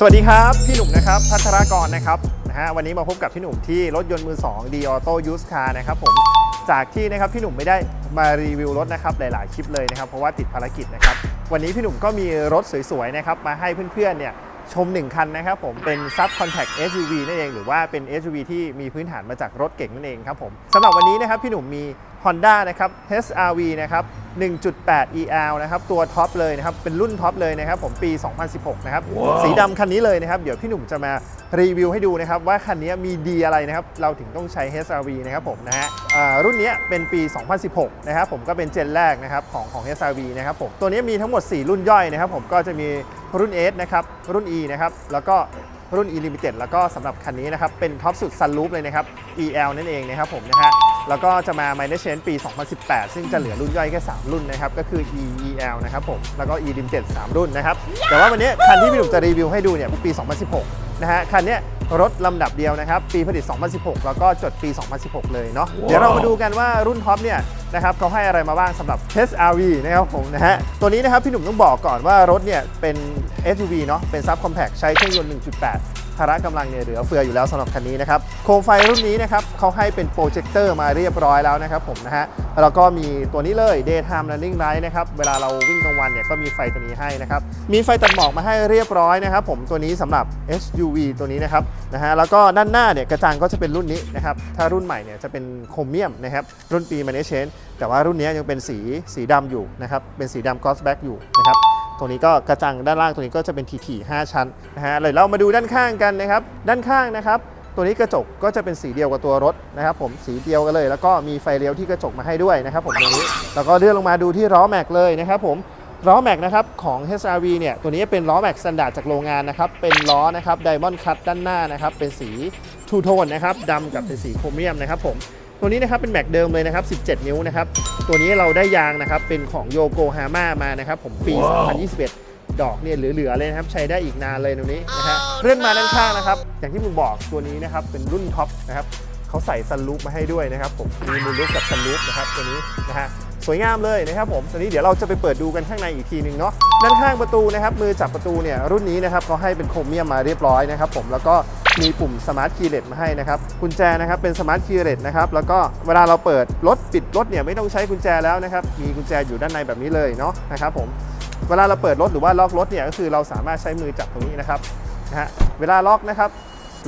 สวัสดีครับ พี่หนุ่มนะครับพัทรกรนะครับนะฮะวันนี้มาพบกับพี่หนุ่มที่รถยนต์มือ2 D Auto Used Car นะครับผมจากที่นะครับพี่หนุ่มไม่ได้มารีวิวรถนะครับหลาย ๆ คลิปเลยนะครับเพราะว่าติดภารกิจนะครับวันนี้พี่หนุ่มก็มีรถสวย ๆ นะครับมาให้เพื่อน ๆ เนี่ยชม 1 คันนะครับผมเป็น Sub Compact SUV นั่นเอง หรือว่าเป็น SUV ที่มีพื้นฐานมาจากรถเก่งนั่นเองครับผมสำหรับวันนี้นะครับพี่หนุ่มมี Honda นะครับ HRV นะครับ 1.8 EL นะครับ ตัวท็อปเลยนะครับ เป็นรุ่นท็อปเลยนะครับ ผมปี 2016 นะครับสีดำคันนี้เลยนะครับ เดี๋ยวพี่หนุ่มจะมารีวิวให้ดูนะครับ ว่าคันนี้มีดีอะไรนะครับ เราถึงต้องใช้ HRV นะครับผมนะฮะอ่ารุ่นนี้เป็นปี 2016 นะครับ ผมก็เป็นเจนแรกนะครับของของ HRV นะครับผม ตัวนี้มีทั้งหมด 4 รุ่นย่อยนะครับ ผมก็จะมีรุ่น S นะครับ รุ่น E นะครับ แล้วก็ รุ่น e limited แล้วก็สำหรับคันนี้นะครับ เป็นท็อปสุดซันลูปเลยนะครับ EL นั่นเองนะครับผมนะฮะแล้วก็จะมา minor change ปี 2018 ซึ่งจะเหลือรุ่นย่อยแค่ 3 รุ่นนะครับ ก็คือ E EL นะครับผม แล้วก็ e limited 3 รุ่นนะครับ แต่ว่าวันนี้คันที่พี่หนุ่มจะรีวิวให้ดูเนี่ยปี 2016 นะฮะ คันเนี้ย รถลำดับเดียวนะครับ ปีผลิต 2016 แล้วก็จดปี 2016 เลยเนาะ เดี๋ยวเรามาดูกันว่ารุ่นท็อปเนี่ยนะครับเขาให้อะไรมาบ้างสำหรับ HRV นะครับผมนะฮะ ตัวนี้นะครับพี่หนุ่มต้องบอกก่อนว่ารถเนี่ยเป็น SUV เนาะ เป็น Sub Compact ใช้เครื่องยนต์ 1.8 พละกำลังเนี่ยเหลือเฟืออยู่แล้วสำหรับคันนี้นะครับโคมไฟรุ่นนี้นะครับเขาให้เป็นโปรเจคเตอร์มาเรียบร้อยแล้วนะครับผมนะฮะแล้วก็มีตัวนี้เลย Daytime Running Light นะครับเวลาเราวิ่งกลางวันเนี่ยก็มีไฟตัวนี้ให้นะครับมีไฟตัดหมอกมาให้เรียบร้อยนะครับผมตัวนี้สำหรับ SUV ตัวนี้นะครับนะฮะแล้วก็ด้านหน้าเนี่ยกระจังก็จะเป็นรุ่นนี้นะครับถ้ารุ่นใหม่เนี่ยจะเป็นโครเมียมนะครับรุ่นปีมันเนเชนแต่ว่ารุ่นนี้ยังเป็นสีสีดำอยู่นะครับเป็นสีดำกอสแบ็กอยู่นะครับ ตัวนี้ก็กระจังด้านล่างตัวนี้ก็จะเป็นทีๆ5ชั้นนะฮะเลยเรามาดูด้านข้างกันนะครับ ด้านข้างนะครับตัวนี้กระจกก็จะเป็นสีเดียวกับตัวรถนะครับผมสีเดียวกันเลย แล้วก็มีไฟเลี้ยวที่กระจกมาให้ด้วยนะครับผมตรงนี้แล้วก็เลื่อนลงมาดูที่ล้อแม็กเลยนะครับผมล้อแม็กนะครับของ HRV เนี่ยตัวนี้เป็นล้อแม็กสแตนดาร์ดจากโรงงานนะครับเป็นล้อนะครับไดมอนด์คัตด้านหน้านะครับเป็นสีทูโทนนะครับดำกับเป็นสีโครเมียมนะครับผม ตัวนี้นะครับเป็นแม็กเดิมเลยนะครับ 17 นิ้วนะครับ ตัวนี้เราได้ยางนะครับเป็นของโยโกฮาม่ามานะครับผมปี 2021ดอกเนี่ยเหลือๆเลยนะครับใช้ได้อีกนานเลยตรงนี้นะฮะเลื่อนมาด้านข้างนะครับ อย่างที่ผมบอกตัวนี้นะครับเป็นรุ่นท็อปนะครับเขาใส่ซันรูปมาให้ด้วยนะครับ ผมมีมูลลูกกับซันรูปนะครับตัวนี้นะฮะสวยงามเลยนะครับผมตัวนี้เดี๋ยวเราจะไปเปิดดูกันข้างในอีกทีหนึ่งเนาะด้านข้างประตูนะครับมือจับประตูเนี่ยรุ่นนี้นะครับเขาให้เป็นโครเมียมมาเรียบร้อยนะครับผมแล้วก็ มีปุ่มสมาร์ทคีย์เลสมาให้นะครับกุญแจนะครับเป็นสมาร์ทคีย์เลสนะครับแล้วก็เวลาเราเปิดรถปิดรถเนี่ยไม่ต้องใช้กุญแจแล้วนะครับมีกุญแจอยู่ด้านในแบบนี้เลยเนาะนะครับผมเวลาเราเปิดรถหรือว่าล็อกรถเนี่ยก็คือเราสามารถใช้มือจับตรงนี้นะครับนะฮะเวลาล็อกนะครับ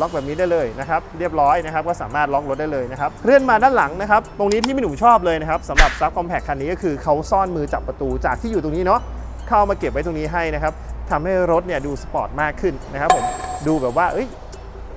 ล็อกแบบนี้ได้เลยนะครับเรียบร้อยนะครับก็สามารถล็อกรถได้เลยนะครับเลื่อนมาด้านหลังนะครับตรงนี้ที่พี่หนุ่มชอบเลยนะครับสำหรับซับคอมแพคคันนี้ก็คือเขาซ่อนมือจับประตูจากที่อยู่ตรงนี้เนาะเข้ามาเก็บไว้ตรงนี้ให้นะครับทำให้รถเนี่ยดูสปอร์ตมากขึ้นนะครับผมดูแบบว่าเอ้ย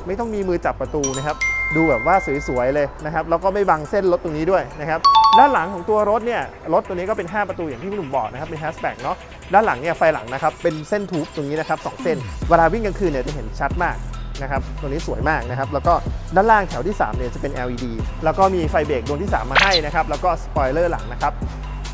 ไม่ต้องมีมือจับประตูนะครับ ดูแบบว่าสวยๆเลยนะครับแล้วก็ไม่บังเส้นรถตรงนี้ด้วยนะครับด้านหลังของตัวรถเนี่ยรถตัวนี้ก็เป็น 5 ประตูอย่างที่พี่หนุ่มบอกนะครับเป็นแฮชแบ็กเนาะด้านหลังเนี่ยไฟหลังนะครับเป็นเส้นทูบตรงนี้นะครับสองเส้นเวลาวิ่งกลางคืนเนี่ยจะเห็นชัดมากนะครับตัวนี้สวยมากนะครับ แล้วก็ด้านล่างแถวที่3เนี่ยจะเป็น LED แล้วก็มีไฟเบรกดวงที่ 3 มาให้นะครับ แล้วก็สปอยเลอร์หลังนะครับ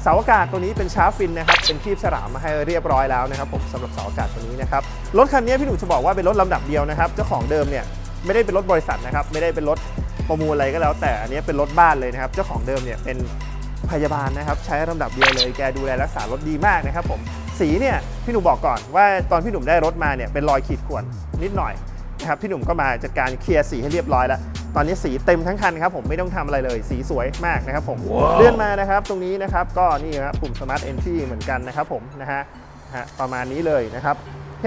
เสาอากาศตัวนี้เป็นชาร์ฟฟินนะครับ เป็นคีบฉลามมาให้เรียบร้อยแล้วนะครับผมสำหรับเสาอากาศตัวนี้นะครับ รถคันนี้พี่หนุ่มจะบอกว่าเป็นรถลำดับเดียวนะครับ เจ้าของเดิมเนี่ย ไม่ได้เป็นรถบริษัทนะครับ ไม่ได้เป็นรถประมูลอะไรก็แล้ว แต่อันนี้เป็นรถบ้านเลยนะครับ เจ้าของเดิมเนี่ยเป็นพยาบาลนะครับ ใช้ลำดับเดียวเลย แกดูแลรักษารถดีมากนะครับ ผม สีเนี่ยพี่หนุ่มบอกก่อนว่าตอนพี่หนุ่มได้รถมาเนี่ยเป็นรอยขีดข่วนนิดหน่อยนะครับพี่หนุ่มก็มาจัดการเคลียร์สีให้เรียบร้อยแล้วตอนนี้สีเต็มทั้งคันครับผมไม่ต้องทำอะไรเลยสีสวยมากนะครับผมเลื่อนมานะครับตรงนี้นะครับก็นี่ครับปุ่ม Smart Entry เหมือนกันนะครับผมนะฮะนะฮะประมาณนี้เลยนะครับ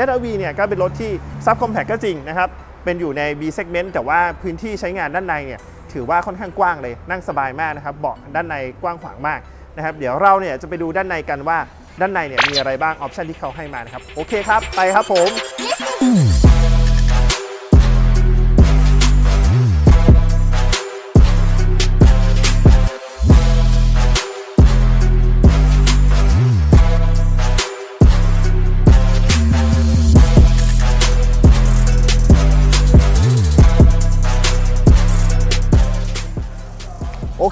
HRV เนี่ยก็เป็นรถที่ Sub Compact ก็จริงนะครับ เป็นอยู่ใน B segment แต่ว่าพื้นที่ใช้งานด้านในเนี่ยถือว่าค่อนข้างกว้างเลยนั่งสบายมากนะครับเบาะด้านในกว้างขวางมากนะครับเดี๋ยวเราเนี่ยจะไปดูด้านในกันว่าด้านในเนี่ยมีอะไรบ้างออปชันที่เขาให้มานะครับโอเคครับไปครับผม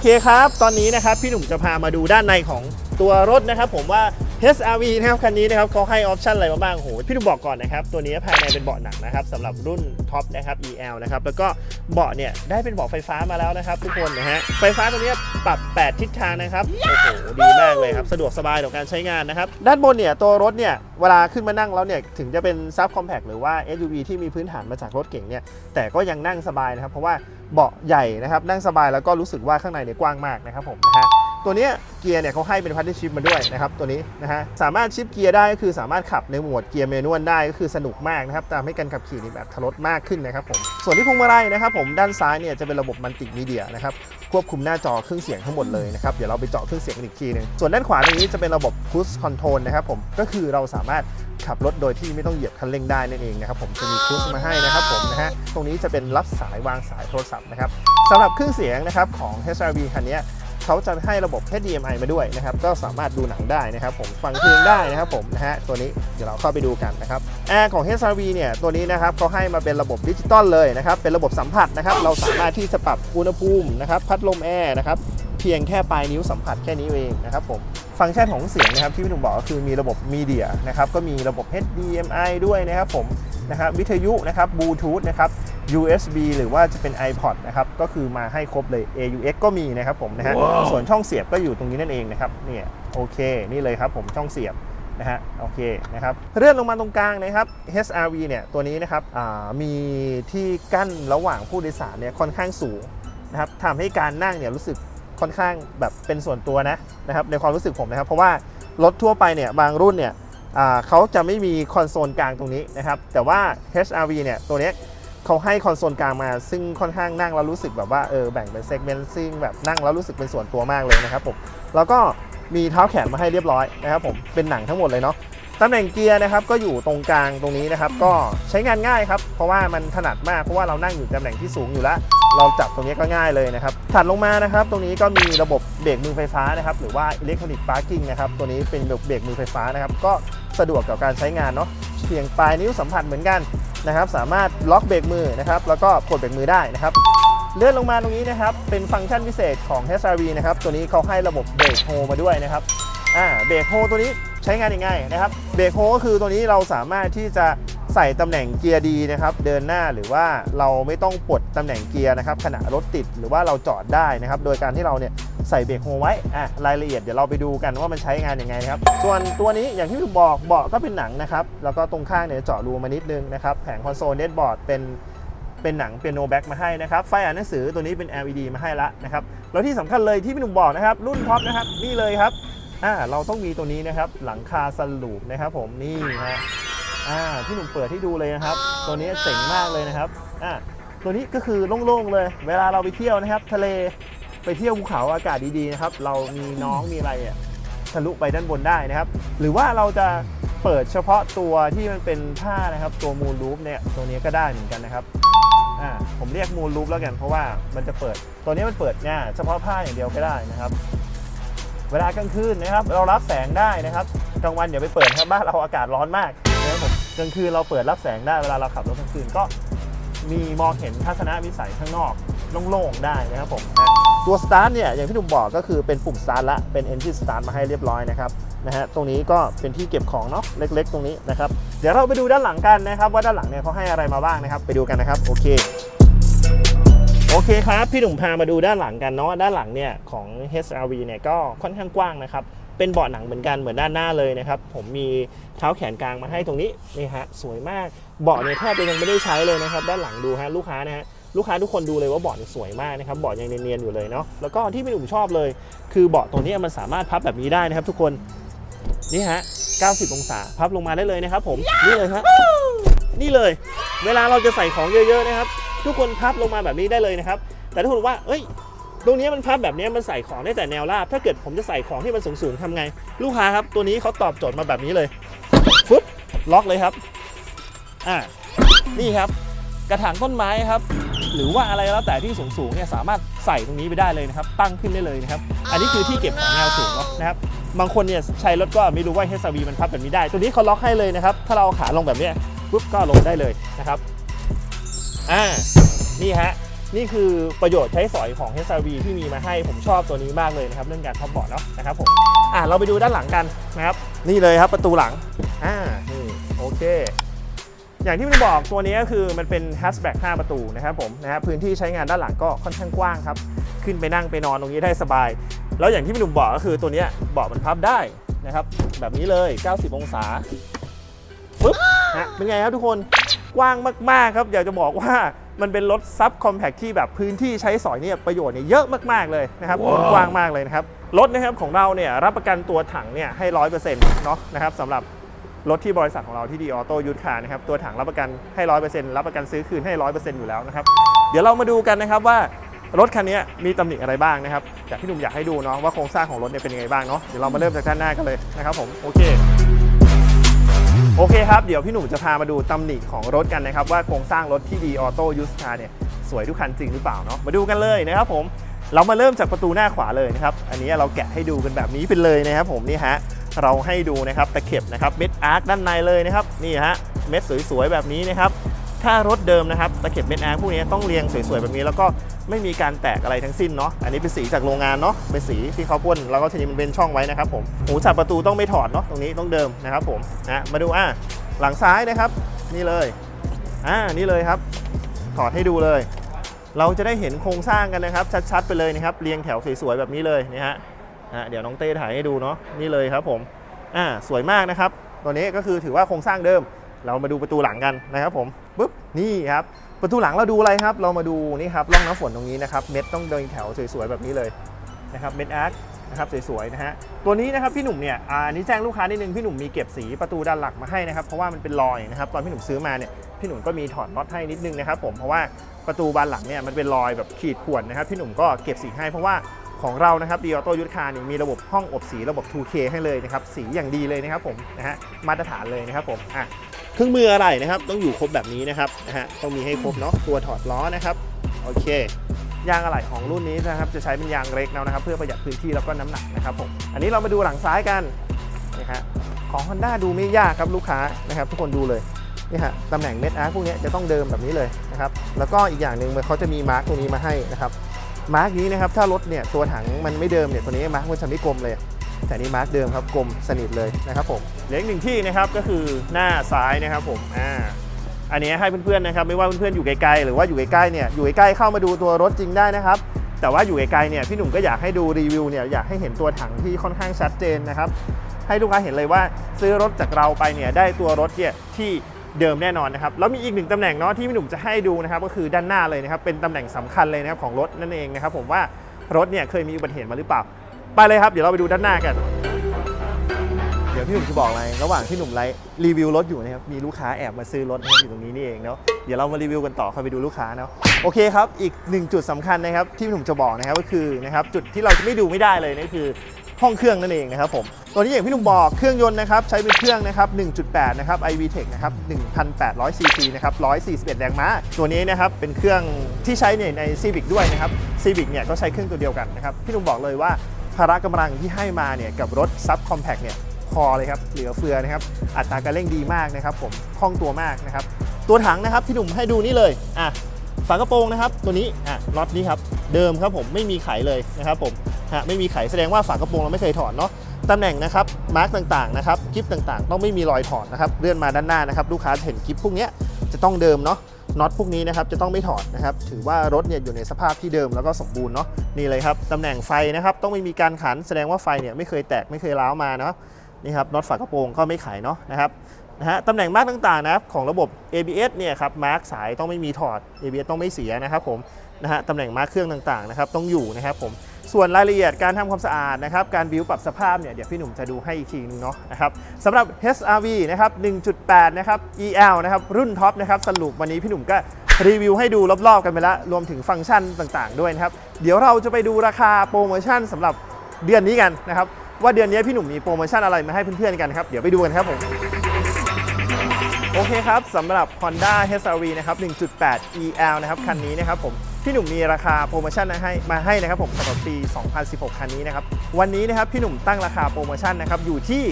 เคครับ ตอนนี้นะครับพี่หนุ่มจะพามาดูด้านในของตัวรถนะครับ ผมว่า HRV นะครับคันนี้นะครับเขาให้ออปชันอะไรมาบ้างโหพี่หนุ่มบอกก่อนนะครับ ตัวนี้ภายในเป็นเบาะหนังนะครับสำหรับรุ่นท็อปนะครับ EL นะครับแล้วก็เบาะเนี่ยได้เป็นเบาะไฟฟ้ามาแล้วนะครับ ทุกคนนะฮะไฟฟ้าตัวนี้ปรับ 8 ทิศทางนะครับโอ้โหดีมากเลยครับสะดวกสบายต่อการใช้งานนะครับด้านบนเนี่ยตัวรถเนี่ยเวลาขึ้นมานั่งแล้วเนี่ยถึงจะเป็นซับคอมแพคหรือว่า SUV ที่มีพื้นฐานมาจากรถเก่งเนี่ยแต่ก็ยังนั่งสบายนะครับเพราะว่า เบาะใหญ่นะครับนั่งสบายแล้วก็รู้สึกว่าข้างในเนี่ยกว้างมากนะครับผมนะฮะตัวนี้เกียร์เนี่ยเขาให้เป็นพัดที่ชิปมาด้วยนะครับตัวนี้นะฮะสามารถชิปเกียร์ได้ก็คือสามารถขับในโหมดเกียร์เมนวลได้ก็คือสนุกมากนะครับทำให้การขับขี่นี่แบบทรดมากขึ้นนะครับผมส่วนที่พวงมาลัยนะครับผมด้านซ้ายเนี่ยจะเป็นระบบมัลติมีเดียนะครับควบคุมหน้าจอเครื่องเสียงทั้งหมดเลยนะครับเดี๋ยวเราไปเจาะเครื่องเสียงกันอีกทีหนึงส่วนด้านขวาตรงนี้จะเป็นระบบ cruise control นะครับผมก็คือเราสามารถ ขับรถโดยที่ไม่ต้องเหยียบคันเร่งได้นั่นเองนะครับผมจะมีครูซมาให้นะครับผมนะฮะตรงนี้จะเป็นรับสายวางสายโทรศัพท์นะครับสำหรับเครื่องเสียงนะครับของ HRV คันเนี้ยเขาจะให้ระบบ HDMI มาด้วยนะครับ ก็สามารถดูหนังได้นะครับ ผมฟังเพลงได้นะครับผมนะฮะตัวนี้เดี๋ยวเราเข้าไปดูกันนะครับแอร์ของ HRV เนี่ยตัวนี้นะครับเขาให้มาเป็นระบบดิจิตอลเลยนะครับ เป็นระบบสัมผัสนะครับ เราสามารถที่จะปรับอุณหภูมินะครับ พัดลมแอร์นะครับ เพียงแค่ปลายนิ้วสัมผัสแค่นี้เองนะครับผมฟังก์ชันของเสียงนะครับที่พี่หนุ่มบอกก็คือมีระบบมีเดียนะครับก็มีระบบ HDMI ด้วยนะครับผมนะครับวิทยุนะครับบลูทูธนะครับ USB หรือว่าจะเป็น iPod นะครับก็คือมาให้ครบเลย AUX ก็มีนะครับผมนะฮะส่วนช่องเสียบก็อยู่ตรงนี้นั่นเองนะครับเนี่ยโอเค นี่เลยครับผมช่องเสียบนะฮะโอเคนะครับเลื่อนลงมาตรงกลางนะครับ HRV เนี่ยตัวนี้นะครับอ่ามีที่กั้นระหว่างผู้โดยสารเนี่ยค่อนข้างสูงนะครับทำให้การนั่งเนี่ยรู้สึก ค่อนข้างแบบเป็นส่วนตัวนะนะครับในความรู้สึกผมนะครับ เพราะว่ารถทั่วไปเนี่ยบางรุ่นเนี่ยเขาจะไม่มีคอนโซลกลางตรงนี้นะครับ แต่ว่า HRV เนี่ยตัวนี้เขาให้คอนโซลกลางมา ซึ่งค่อนข้างนั่งแล้วรู้สึกแบบว่าเออแบ่งเป็นเซกเมนต์ซึ่งแบบนั่งแล้วรู้สึกเป็นส่วนตัวมากเลยนะครับผมแล้วก็มีเท้าแขนมาให้เรียบร้อยนะครับผมเป็นหนังทั้งหมดเลยเนาะ ตำแหน่งเกียร์นะครับก็อยู่ตรงกลางตรงนี้นะครับก็ใช้งานง่ายครับเพราะว่ามันถนัดมากเพราะว่าเรานั่งอยู่ตำแหน่งที่สูงอยู่แล้ว เราจับตรงนี้ก็ง่ายเลยนะครับถัดลงมานะครับ ตรงนี้ก็มีระบบเบรกมือไฟฟ้านะครับหรือว่าอิเล็กทรอนิกส์พาร์กิ้งนะครับตัวนี้เป็นเบรกมือไฟฟ้านะครับก็สะดวกกับการใช้งานเนาะเพียงปลายนิ้วสัมผัสเหมือนกันนะครับสามารถล็อกเบรกมือนะครับแล้วก็กดเบรกมือได้นะครับเลื่อนลงมาตรงนี้นะครับเป็นฟังก์ชันพิเศษของ HRV นะครับตัวนี้เขาให้ระบบเบรกโฮมาด้วยนะครับอ่าเบรกโฮตัวนี้ ใช้งานยังไงนะครับเบรกโฮก็คือตัวนี้เราสามารถที่จะใส่ตำแหน่งเกียร์ดีนะครับ เดินหน้าหรือว่าเราไม่ต้องปลดตำแหน่งเกียร์นะครับขณะรถติดหรือว่าเราจอดได้นะครับ โดยการที่เราเนี่ยใส่เบรกโฮไว้อะรายละเอียดเดี๋ยวเราไปดูกันว่ามันใช้งานยังไงนะครับ ส่วนตัวนี้อย่างที่ผมบอกเบาะก็เป็นหนังนะครับ แล้วก็ตรงข้างเนี่ยเจาะรูมานิดนึงนะครับ แผงคอนโซลเน็ตบอร์ดเป็นเป็นหนังเปียโนแบ็กมาให้นะครับ ไฟอ่านหนังสือตัวนี้เป็น LED มาให้ละนะครับ แล้วที่สำคัญเลยที่พี่หนุ่มบอกนะครับ รุ่นท็อปนะครับ นี่เลยครับ อ่าเราต้องมีตัวนี้นะครับหลังคาสลูปนะครับผมนี่ฮะอ่าพี่หนุ่มเปิดให้ดูเลยนะครับ ตัวนี้เจ๋งมากเลยนะครับอ่าตัวนี้ก็คือโล่งๆเลย เวลาเราไปเที่ยวนะครับ ทะเลไปเที่ยวภูเขาอากาศดีๆนะครับ เรามีน้องมีอะไรอะทะลุไปด้านบนได้นะครับ หรือว่าเราจะเปิดเฉพาะตัวที่มันเป็นผ้านะครับ ตัวมูลรูปเนี่ยตัวนี้ก็ได้เหมือนกันนะครับอ่าผมเรียกมูลรูปแล้วกันเพราะว่ามันจะเปิด ตัวนี้มันเปิดง่ยเฉพาะผ้าอย่างเดียวก็ได้นะครับ เวลากลางคืนนะครับเรารับแสงได้นะครับกลางวันอย่าไปเปิดครับบ้านเราอากาศร้อนมากนะครับผมกลางคืนเราเปิดรับแสงได้เวลาเราขับรถกลางคืนก็มีมองเห็นทัศนวิสัยข้างนอกโล่งๆได้นะครับผมนะตัวสตาร์ทเนี่ยอย่างที่หนุ่มบอกก็คือเป็นปุ่มสตาร์ทละเป็น Engine Start มาให้เรียบร้อยนะครับนะฮะตรงนี้ก็เป็นที่เก็บของเนาะเล็ก ๆ ตรงนี้นะครับเดี๋ยวเราไปดูด้านหลังกันนะครับ ว่าด้านหลังเนี่ยเขาให้อะไรมาบ้างนะครับ ไปดูกันนะครับโอเค โอเคครับ พี่หนุ่มพามาดูด้านหลังกันเนาะด้านหลังเนี่ยของ HRV เนี่ยก็ค่อนข้างกว้างนะครับ เป็นเบาะหนังเหมือนกันเหมือนด้านหน้าเลยนะครับ ผมมีเท้าแขนกลางมาให้ตรงนี้นี่ฮะสวยมากเบาะเนี่ยแทบจะยังไม่ได้ใช้เลยนะครับ ด้านหลังดูฮะลูกค้านะฮะลูกค้าทุกคนดูเลยว่าเบาะสวยมากนะครับเบาะยังเนียนๆอยู่เลยเนาะแล้วก็ที่พี่หนุ่มชอบเลย คือเบาะตัวนี้มันสามารถพับแบบนี้ได้นะครับ ทุกคนนี่ฮะ90 องศาพับลงมาได้เลยนะครับ ผมนี่เลยฮะนี่เลย เวลาเราจะใส่ของเยอะ ๆ นะครับ ทุกคนพับลงมาแบบนี้ได้เลยนะครับ แต่ถ้าคุณว่าเอ้ยตรงนี้มันพับแบบนี้มันใส่ของได้แต่แนวราบ ถ้าเกิดผมจะใส่ของที่มันสูงๆทำไง ลูกค้าครับ ตัวนี้เขาตอบโจทย์มาแบบนี้เลยฟึบล็อกเลยครับ อ่า นี่ครับ กระถางต้นไม้ครับ หรือว่าอะไรแล้วแต่ที่สูงๆเนี่ยสามารถใส่ตรงนี้ไปได้เลยนะครับ ตั้งขึ้นได้เลยนะครับ อันนี้คือที่เก็บของแนวสูงเนาะนะครับ บางคนเนี่ยใช้รถก็ไม่รู้ว่า HRV มันพับแบบนี้ได้ ตัวนี้เขาล็อกให้เลยนะครับ ถ้าเราขาลงแบบนี้ปุ๊บก็ลงได้เลยนะครับ อ่านี่ฮะนี่คือประโยชน์ใช้สอยของ HRV ที่มีมาให้ผมชอบตัวนี้มากเลยนะครับ เรื่องการท็อปบอร์ดเนาะนะครับผมอะเราไปดูด้านหลังกันนะครับ นี่เลยครับประตูหลังอ่านี่โอเค อย่างที่ผมบอกตัวนี้ก็คือมันเป็นแฮชแบ็ก5ประตูนะครับผมนะฮะพื้นที่ใช้งานด้านหลังก็ค่อนข้างกว้างครับ ขึ้นไปนั่งไปนอนตรงนี้ได้สบาย แล้วอย่างที่พี่หนุ่มบอกก็คือตัวเนี้ยเบาะมันพับได้นะครับ แบบนี้เลย 90 องศาปึ๊บนะเป็นไงครับทุกคน กว้างมากๆครับอยากจะบอกว่ามันเป็นรถซับคอมแพคที่แบบพื้นที่ใช้สอยเนี่ยประโยชน์เนี่ยเยอะมากๆเลยนะครับกว้างมากเลยนะครับรถนะครับของเราเนี่ยรับประกันตัวถังเนี่ยให้ร้อยเปอร์เซ็นต์เนาะนะครับสำหรับรถที่บริษัทของเราที่ดีออโต้ยูทคาร์นะครับ ตัวถังรับประกันให้ร้อยเปอร์เซ็นต์รับประกันซื้อคืนให้ร้อยเปอร์เซ็นต์อยู่แล้วนะครับ เดี๋ยวเรามาดูกันนะครับว่ารถคันนี้มีตำหนิอะไรบ้างนะครับจากที่หนุ่มอยากให้ดูเนาะว่าโครงสร้างของรถเนี่ยเป็นยังไงบ้างเนาะเดี๋ยวเรามาเริ่มจากด้านหน้ากันเลยนะครับผมโอเค โอเคครับ เดี๋ยวพี่หนุ่มจะพามาดูตำหนิของรถกันนะครับ ว่าโครงสร้างรถที่ดีออโต้ยูทคาร์เนี่ยสวยทุกคันจริงหรือเปล่าเนาะมาดูกันเลยนะครับผมเรามาเริ่มจากประตูหน้าขวาเลยนะครับ อันนี้เราแกะให้ดูกันแบบนี้ไปเลยนะครับผมนี่ฮะเราให้ดูนะครับตะเข็บนะครับเม็ดอาร์คด้านในเลยนะครับนี่ฮะเม็ดสวยๆแบบนี้นะครับถ้ารถเดิมนะครับตะเข็บเม็ดอาร์คพวกนี้ต้องเรียงสวยๆแบบนี้แล้วก็ ไม่มีการแตกอะไรทั้งสิ้นเนาะอันนี้เป็นสีจากโรงงานเนาะเป็นสีที่เขาพ่นแล้วก็ทีนี้มันเป็นช่องไว้นะครับผมหูจับประตูต้องไม่ถอดเนาะตรงนี้ต้องเดิมนะครับผมนะมาดูอะหลังซ้ายนะครับนี่เลยอ่านี่เลยครับ ถอดให้ดูเลย เราจะได้เห็นโครงสร้างกันนะครับ ชัดๆ ไปเลยนะครับเรียงแถวสวยๆแบบนี้เลยนี่ฮะอะเดี๋ยวน้องเต้ถ่ายให้ดูเนาะนี่เลยครับผมอ่าสวยมากนะครับตัวนี้ก็คือถือว่าโครงสร้างเดิม เรามาดูประตูหลังกันนะครับผมปุ๊บนี่ครับประตูหลังเราดูอะไรครับ เรามาดูนี่ครับร่องน้ำฝนตรงนี้นะครับเม็ดต้องเดินแถวสวยๆแบบนี้เลยนะครับเม็ดอาร์คนะครับสวยๆนะฮะตัวนี้นะครับพี่หนุ่มเนี่ยอันนี้แจ้งลูกค้านิดนึงพี่หนุ่มมีเก็บสีประตูด้านหลักมาให้นะครับเพราะว่ามันเป็นรอยนะครับตอนพี่หนุ่มซื้อมาเนี่ยพี่หนุ่มก็มีถอดน็อตให้นิดนึงนะครับผมเพราะว่าประตูบานหลังเนี่ยมันเป็นรอยแบบขีดข่วนนะครับพี่หนุ่มก็เก็บสีให้เพราะว่าของเรานะครับดีออโต้ยุทธคานี่มีระบบห้องอบสีระบบ 2K ให้เลยนะครับสีอย่างดีเลยนะครับผมนะฮะมาตรฐานเลยนะครับผมอะ เครื่องมืออะไรนะครับ ต้องอยู่ครบแบบนี้นะครับนะฮะต้องมีให้ครบเนาะตัวถอดล้อนะครับโอเค ยางอะไหล่ของรุ่นนี้นะครับ จะใช้เป็นยางเล็กแล้วนะครับ เพื่อประหยัดพื้นที่แล้วก็น้ำหนักนะครับผมอันนี้เรามาดูหลังซ้ายกันนะฮะของ Honda ดูไม่ยากครับลูกค้านะครับ ทุกคนดูเลยนี่ฮะตำแหน่งเม็ดอาร์พวกนี้จะต้องเดิมแบบนี้เลยนะครับแล้วก็อีกอย่างหนึ่งมันเขาจะมีมาร์กตรงนี้มาให้นะครับมาร์กนี้นะครับถ้ารถเนี่ยตัวถังมันไม่เดิมเนี่ยตัวนี้มาร์กมันจะไม่กลมเลย แต่นี่มาร์กเดิมครับกลมสนิทเลยนะครับผมเหลืออีกหนึ่งที่นะครับก็คือหน้าซ้ายนะครับผมอ่าอันนี้ให้เพื่อนๆนะครับไม่ว่าเพื่อนๆอยู่ไกลๆหรือว่าอยู่ใกล้ๆเนี่ยอยู่ใกล้ๆเข้ามาดูตัวรถจริงได้นะครับแต่ว่าอยู่ไกลๆเนี่ยพี่หนุ่มก็อยากให้ดูรีวิวเนี่ยอยากให้เห็นตัวถังที่ค่อนข้างชัดเจนนะครับให้ลูกค้าเห็นเลยว่าซื้อรถจากเราไปเนี่ยได้ตัวรถเนี่ยที่เดิมแน่นอนนะครับแล้วมีอีกหนึ่งตำแหน่งเนาะที่พี่หนุ่มจะให้ดูนะครับก็คือด้านหน้าเลยนะครับเป็นตำแหน่งสำคัญเลยนะครับของรถนั่นเองนะครับผมว่ารถเนี่ยเคยมีอุบัติเหตุมาหรือเปล่า ไปเลยครับเดี๋ยวเราไปดูด้านหน้ากัน เดี๋ยวพี่หนุ่มจะบอกอะไร ระหว่างที่หนุ่มไลฟ์รีวิวรถอยู่นะครับ มีลูกค้าแอบมาซื้อรถนะครับอยู่ตรงนี้นี่เองเนาะ เดี๋ยวเรามารีวิวกันต่อเข้าไปดูลูกค้าเนาะ โอเคครับ อีกหนึ่งจุดสำคัญนะครับที่พี่หนุ่มจะบอกนะครับก็คือนะครับจุดที่เราจะไม่ดูไม่ได้เลยนั่นคือห้องเครื่องนั่นเองนะครับผมตัวนี้อย่างพี่หนุ่มบอกเครื่องยนต์นะครับใช้เป็นเครื่องนะครับ 1.8 นะครับ iVTEC นะครับ 1,800 cc นะครับ 141 แรงม้า ตัวนี้นะครับเป็นเครื่องที่ใช้ในใน Civic ด้วยนะครับ Civic เนี่ยก็ใช้เครื่องตัวเดียวกันนะครับ พี่หนุ่มบอกเลยว่า พละกำลังที่ให้มาเนี่ยกับรถ Sub Compact เนี่ยพอเลยครับเหลือเฟือนะครับอัตราการเร่งดีมากนะครับผมคล่องตัวมากนะครับตัวถังนะครับพี่หนุ่มให้ดูนี่เลยอะฝากระโปรงนะครับตัวนี้อะน็อตนี้ครับเดิมครับผมไม่มีไขเลยนะครับผมฮะไม่มีไขแสดงว่าฝากระโปรงเราไม่เคยถอดเนาะตำแหน่งนะครับมาร์กต่างๆนะครับกิฟต่างๆ ต้องไม่มีรอยถอดนะครับเลื่อนมาด้านหน้านะครับลูกค้าจะเห็นกิฟพวกเนี้ยจะต้องเดิมเนาะ น็อตพวกนี้นะครับจะต้องไม่ถอดนะครับถือว่ารถเนี่ยอยู่ในสภาพที่เดิมแล้วก็สมบูรณ์เนาะนี่เลยครับตำแหน่งไฟนะครับต้องไม่มีการขันแสดงว่าไฟเนี่ยไม่เคยแตกไม่เคยร้าวมาเนาะนี่ครับน็อตฝากระโปรงก็ไม่ไขเนาะนะครับนะฮะตำแหน่งมาร์กต่างๆนะครับของระบบ ABS เนี่ยครับมาร์กสายต้องไม่มีถอด ABS ต้องไม่เสียนะครับผมนะฮะตำแหน่งมาร์กเครื่องต่างๆนะครับต้องอยู่นะครับผม ส่วนรายละเอียดการทำความสะอาดนะครับ การบิวปรับสภาพเนี่ยเดี๋ยวพี่หนุ่มจะดูให้อีกทีนึงเนาะนะครับสำหรับ HRV นะครับ 1.8 นะครับ EL นะครับรุ่นท็อปนะครับสรุปวันนี้พี่หนุ่มก็รีวิวให้ดูรอบๆกันไปแล้วรวมถึงฟังก์ชันต่างๆ ด้วยนะครับ เดี๋ยวเราจะไปดูราคาโปรโมชั่นสำหรับเดือนนี้กันนะครับ ว่าเดือนนี้พี่หนุ่มมีโปรโมชั่นอะไรมาให้เพื่อนๆกันครับเดี๋ยวไปดูกันครับผมโอเคครับสำหรับ Honda HRV นะครับ 1.8 EL นะครับคันนี้นะครับผม พี่หนุ่มมีราคาโปรโมชั่นมาให้มาให้นะครับผมสำหรับปี 2016 คันนี้นะครับ วันนี้นะครับพี่หนุ่มตั้งราคาโปรโมชั่นนะครับอยู่ที่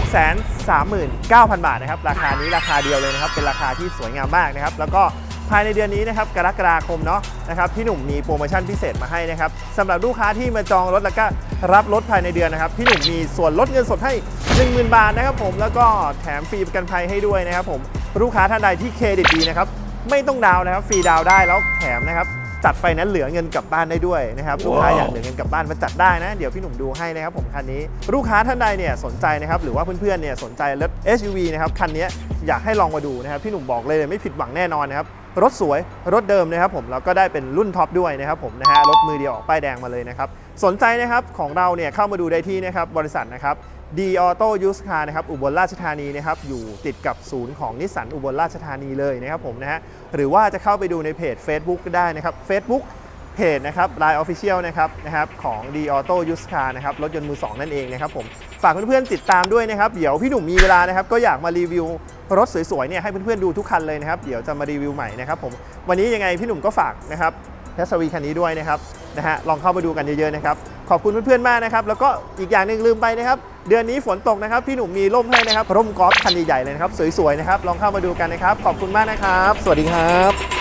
639,000 บาทนะครับ ราคานี้ราคาเดียวเลยนะครับ เป็นราคาที่สวยงามมากนะครับ แล้วก็ภายในเดือนนี้นะครับกรกฎาคมเนาะนะครับพี่หนุ่มมีโปรโมชั่นพิเศษมาให้นะครับสำหรับลูกค้าที่มาจองรถแล้วก็รับรถภายในเดือนนะครับพี่หนุ่มมีส่วนลดเงินสดให้ 10,000 บาทนะครับผมแล้วก็แถมฟรีประกันภัยให้ด้วยนะครับผมลูกค้าท่านใดที่เครดิตดีนะครับ ไม่ต้องดาวน์นะครับฟรีดาวน์ได้แล้วแถมนะครับจัดไฟแนนซ์เหลือเงินกลับบ้านได้ด้วยนะครับลูกค้าอยากเหลือเงินกลับบ้านมาจัดได้นะ เดี๋ยวพี่หนุ่มดูให้นะครับผมคันนี้ลูกค้าท่านใดเนี่ยสนใจนะครับหรือว่าเพื่อนๆเนี่ยสนใจรถ SUV นะครับคันนี้อยากให้ลองมาดูนะครับพี่หนุ่มบอกเลยไม่ผิดหวังแน่นอนนะครับรถสวยรถเดิมนะครับผมแล้วก็ได้เป็นรุ่นท็อปด้วยนะครับผมนะฮะรถมือเดียวออกป้ายแดงมาเลยนะครับสนใจนะครับของเราเนี่ยเข้ามาดูได้ที่นะครับบริษัทนะครับ D Auto Used Car นะครับอุบลราชธานีนะครับอยู่ติดกับศูนย์ของนิสสันอุบลราชธานีเลยนะครับผมนะฮะหรือว่าจะเข้าไปดูในเพจ Facebook ก็ได้นะครับ Facebook เพจนะครับ Line Official นะครับนะครับของ D Auto Used Car นะครับรถยนต์มือสองนั่นเองนะครับผมฝากเพื่อนๆติดตามด้วยนะครับเดี๋ยวพี่หนุ่มมีเวลานะครับก็อยากมารีวิวรถสวยๆเนี่ยให้เพื่อนๆดูทุกคันเลยนะครับเดี๋ยวจะมารีวิวใหม่นะครับผมวันนี้ยังไงพี่หนุ่มก็ฝากนะครับเทสวีคันนี้ด้วยนะครับนะฮะลองเข้ามาดูกันเยอะๆนะครับขอบคุณเพื่อนๆมากนะครับแล้วก็อีกอย่างหนึ่งลืมไปนะครับ เดือนนี้ฝนตกนะครับ พี่หนุ่มมีร่มให้นะครับร่มกอล์ฟคันใหญ่ๆเลยนะครับ สวยๆนะครับ ลองเข้ามาดูกันนะครับ ขอบคุณมากนะครับ สวัสดีครับ